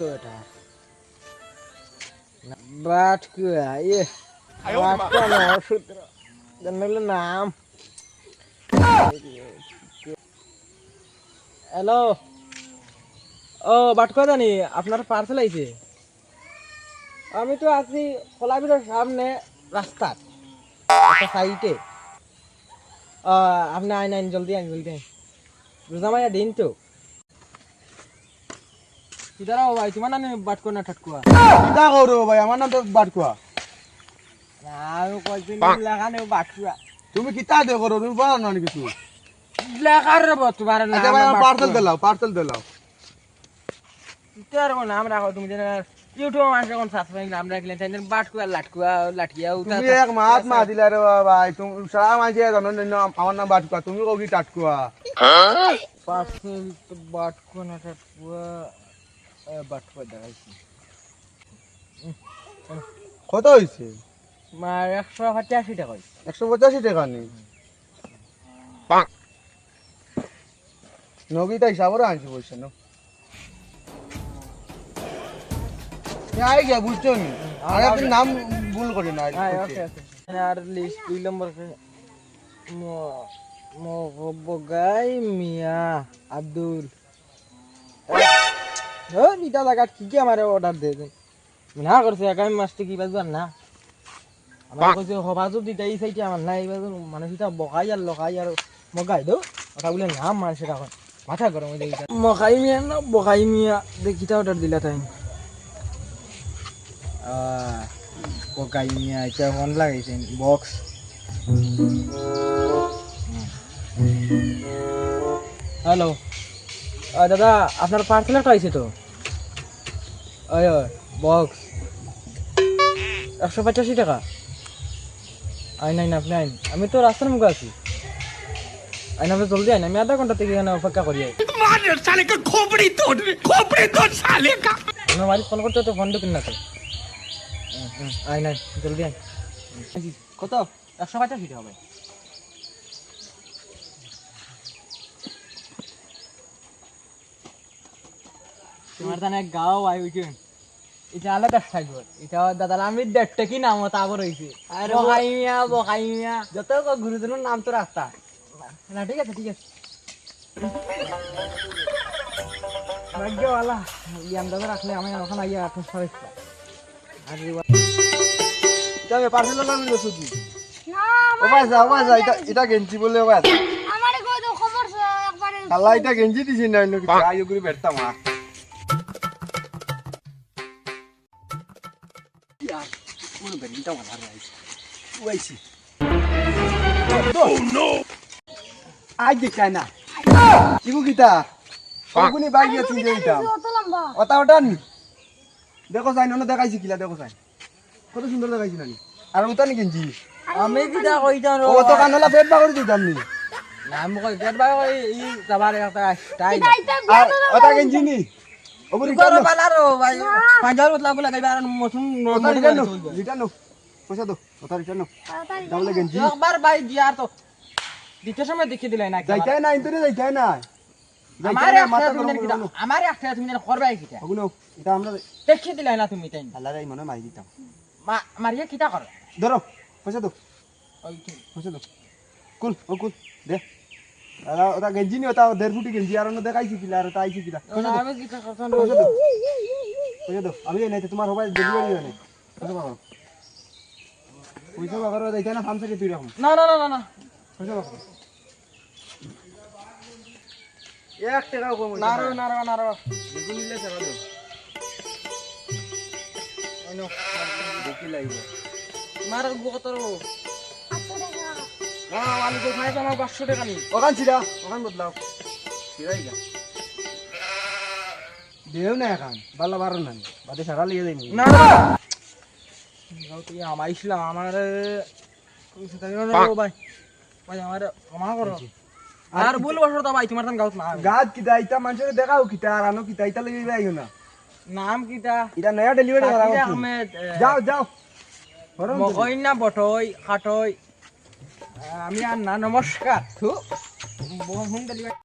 তো এটা। বাট ইয়ে নাম। হ্যালো? ও বাটকা জানি আপনার পার্সেল আইছে? আমি তো আছি খোলাবিলের সামনে রাস্তার সাইটে আপনি আইন আইন জলদি আইন জলদি আইন। রোজামাইয়া দিন তো। কিদারা ভাই তোমার নামে বাটকো না ঠাটকুয়া কিতা করো ভাই আমার নাম তো বাটকুয়া না আমি কইছি লেখা নেই বাটকুয়া তুমি কিতা দে করো? তুমি বলো না কিছু? লেখার রে তোমার নাম আচ্ছা ভাই পার্সেল দিলাও পার্সেল দিলাও তোর কোন নাম তুমি যেন ইউটিউব মানুষ কোন সাবস্ক্রাইব নাম রাখলেন তাই বাটকুয়া লাটকুয়া লাঠিয়া উতা তুমি এক মাত মা দিলা রে ভাই তুমি সারা মাঝে জানো না আমার নাম বাটকুয়া তুমি কও কি টাটকুয়া পার্সেল না দেখাইছি কত হয়েছে মার একশো পঁচাশি টাকা একশো পঁচাশি টাকা নেই নগিতা হিসাবরে আনছি পয়সা নো? আই গিয়া বুঝছ নি? আর একদিন নাম ভুল করি না হ্যাঁ আর লিস্ট দুই নম্বর মিয়া আব্দুল। ও নিটা জায়গা কি কি আমার অর্ডার দিয়ে দেন না করছে একাই মাছটা কি বাজবার না। আমার কইছে হবাজু দিতে এই সাইডে আমার না এই বাজু মানুষ এটা বকাই আর লকাই আর মগাই দো। কথা বলে নাম মানুষের এখন মাথা গরম হয়ে যায় মকাই মিয়া না বকাই মিয়া দেখিটা অর্ডার দিলা তাই। বকাই মিয়া এটা মন লাগাইছেন বক্স। হ্যালো দাদা আপনার পার্সেল একটা আইছে তো? ওই বক্স একশো পঁচাশি টাকা। আইন আইন আপনি আইন। আমি তো রাস্তার মুখে আছি। আইন আপনি জলদি আইন। আমি আধা ঘণ্টা থেকে এখানে অপেক্ষা করি আমার বাড়ি ফোন করতে তো ফোন ঢুকিন না তো? আইন আইন জলদি আইন। কত? একশো পঁচাশি টাকা হবে তোমার তানে গাও আই উঠে এটা আলাদা থাকবে এটা দাদা আমি দেড়টা কি নাম তারপর হয়েছে বকাই মিয়া বকাই মিয়া যত গুরুজনের নাম তো রাস্তা। না ঠিক আছে ঠিক আছে। ভাগ্যওয়ালা ইয়ান দাদা রাখলে আমি ওখানে আইয়া এখন সবাইছিলাম আর তবে পার্সেল না ও ভাই যা ভাই যা এটা এটা গেঞ্জি বলে ও ভাই আমারে কই তো খবর একবারে আল্লাহ এটা গেঞ্জি দিছি না অন্য কিছু। আইও করে বেরতাম বেরিটা ভালো রাইছে ওইছি। আজ দেখাই না। কিগু কিতা? কোনগুনি বাইক দিয়ে তুমি দিতাম ওটা ওটা নি দেখো যাই না দেখাইছি কিলা দেখো যাই কত সুন্দর দেখাইছি না আর ওটা নি গেঞ্জি আমি কিটা কইতাম ও তো কানলা পেট বাগরি দিতাম নি। নাম কই পেট বাই ই যাবার একটা দাইতে আর ওটা গেঞ্জি নি? ওবরি করো বালারো ভাই। পাঁচবার বতলা বলে গাইবার মতুন ওটা রিটার্ন রিটার্ন নো। পয়সা দাও ওটা রিটার্ন নো তাড়াতাড়ি ডাবল গেঞ্জি। একবার ভাই দিয়ার তো। দ্বিতীয় সময় দেখি দিলে না যাইতাই না ইন্তরে যাইতাই না আমার না একটা তুমি করো। আমার তুমি করবাই কিটা। ওগুলো এটা আমরা দেখি দিলে না তুমি তাই। আল্লাহ রাই মনে মারি দিতাম। মা মারিয়া কিটা করো। ধরো পয়সা দাও। ওই কি? পয়সা দাও। কুল ও কুল দে। ওটা গেঞ্জি নি ওটা দেড় ফুটি গেঞ্জি আর অন্য দেখাইছি কিলা আর ওটা আইছি কিলা। পয়সা দাও। আমি কিটা কথা পয়সা দাও। পয়সা আমি এই নাই তো তোমার সবাই ডেলিভারি হয় নাই। পয়সা পয়সা না ফার্ম থেকে তুই রাখুন না না না না না। পয়সা এক টাকা কম না রে না রে না রে। দেখুন নিলে দাও দেখি লাগবে। মার না তো খাই আমার পাঁচশো টাকা নি ওখান ছিড়া। ওখান বদলাও। ছিড়াই যা। দেও না এখন বাল্লা বারো না। বাদে সারা লিয়ে দেয়নি না। আমার রে ভাই? ভাই আমার ক্ষমা করো। আর ভুল বসর তো ভাই তোমার তান গাউত না কিতা ইটা মানুষের দেখাও কিতা আর আনো কিতা ইটা লেগে যাইও না। নাম কিটা এটা নয়া ডেলিভারি করা আহমেদ যাও যাও। মকই না বটই খাটই। আমি আর না নমস্কার। থু। বহু ডেলিভারি